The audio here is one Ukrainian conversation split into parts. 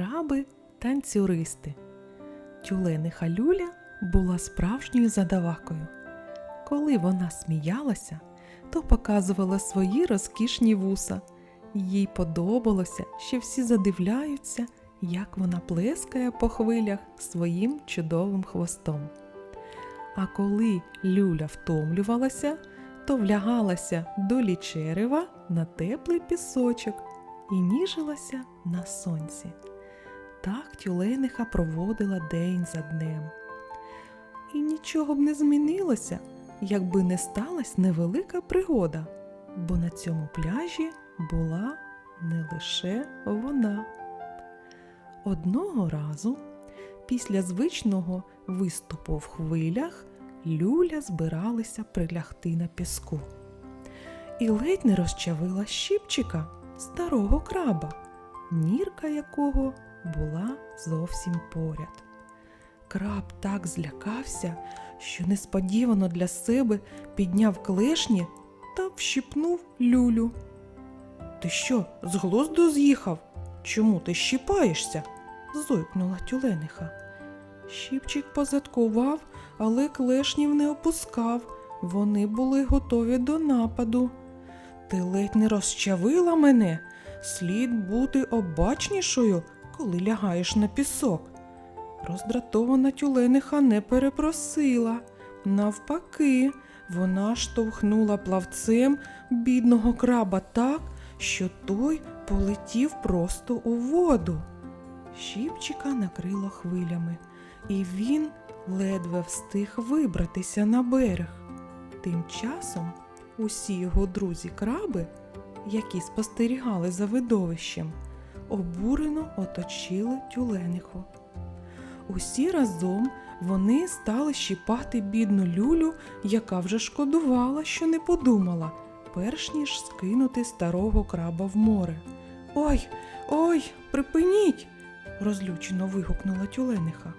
Краби танцюристи. Тюлениха Люля була справжньою задавакою. Коли вона сміялася, то показувала свої розкішні вуса. Їй подобалося, що всі задивляються, як вона плескає по хвилях своїм чудовим хвостом. А коли люля втомлювалася, то влягалася до лічерева на теплий пісочок і ніжилася на сонці. Так тюлениха проводила день за днем. І нічого б не змінилося, якби не сталася невелика пригода, бо на цьому пляжі була не лише вона. Одного разу, після звичного виступу в хвилях, люля збиралися прилягти на піску. І ледь не розчавила щіпчика старого краба, нірка якого була зовсім поряд. Краб так злякався, що несподівано для себе підняв клешні та вщипнув люлю. Ти що, з глузду з'їхав? Чому ти щіпаєшся? зойкнула тюлениха. Щіпчик позадкував, але клешнів не опускав. Вони були готові до нападу. Ти ледь не розчавила мене. Слід бути обачнішою, коли лягаєш на пісок. Роздратована тюлениха не перепросила. Навпаки, вона штовхнула плавцем бідного краба так, що той полетів просто у воду. Щіпчика накрило хвилями, і він ледве встиг вибратися на берег. Тим часом усі його друзі-краби, які спостерігали за видовищем, обурено оточили тюлениху. Усі разом вони стали щіпати бідну люлю, яка вже шкодувала, що не подумала, перш ніж скинути старого краба в море. Ой, ой, припиніть! розлючено вигукнула тюлениха.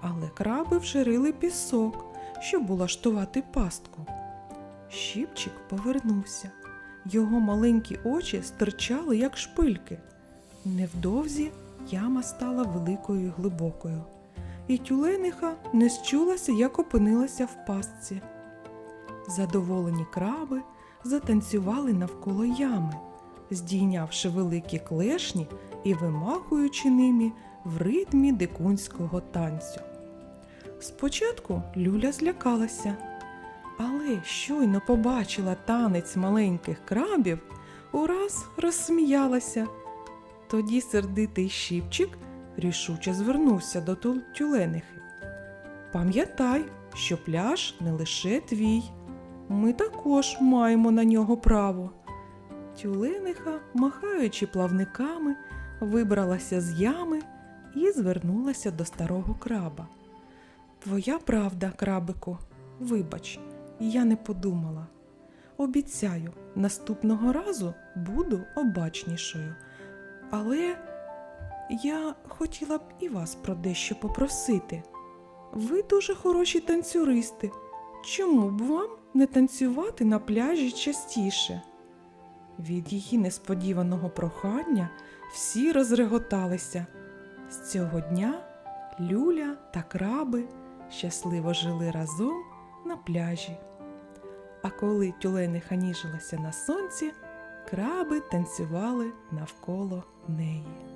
Але краби вже рили пісок, щоб улаштувати пастку. Щіпчик повернувся. Його маленькі очі стирчали, як шпильки. Невдовзі яма стала великою і глибокою, і тюлениха не счулася, як опинилася в пастці. Задоволені краби затанцювали навколо ями, здійнявши великі клешні і вимахуючи ними в ритмі дикунського танцю. Спочатку люля злякалася, але щойно побачила танець маленьких крабів, ураз розсміялася. Тоді сердитий щіпчик рішуче звернувся до тюленихи. Пам'ятай, що пляж не лише твій. Ми також маємо на нього право. Тюлениха, махаючи плавниками, вибралася з ями і звернулася до старого краба. Твоя правда, крабику, вибач, я не подумала. Обіцяю, наступного разу буду обачнішою. Але я хотіла б і вас про дещо попросити. Ви дуже хороші танцюристи. Чому б вам не танцювати на пляжі частіше? Від її несподіваного прохання всі розреготалися. З цього дня Люля та краби щасливо жили разом на пляжі. А коли тюлениха ніжилася на сонці, краби танцювали навколо неї.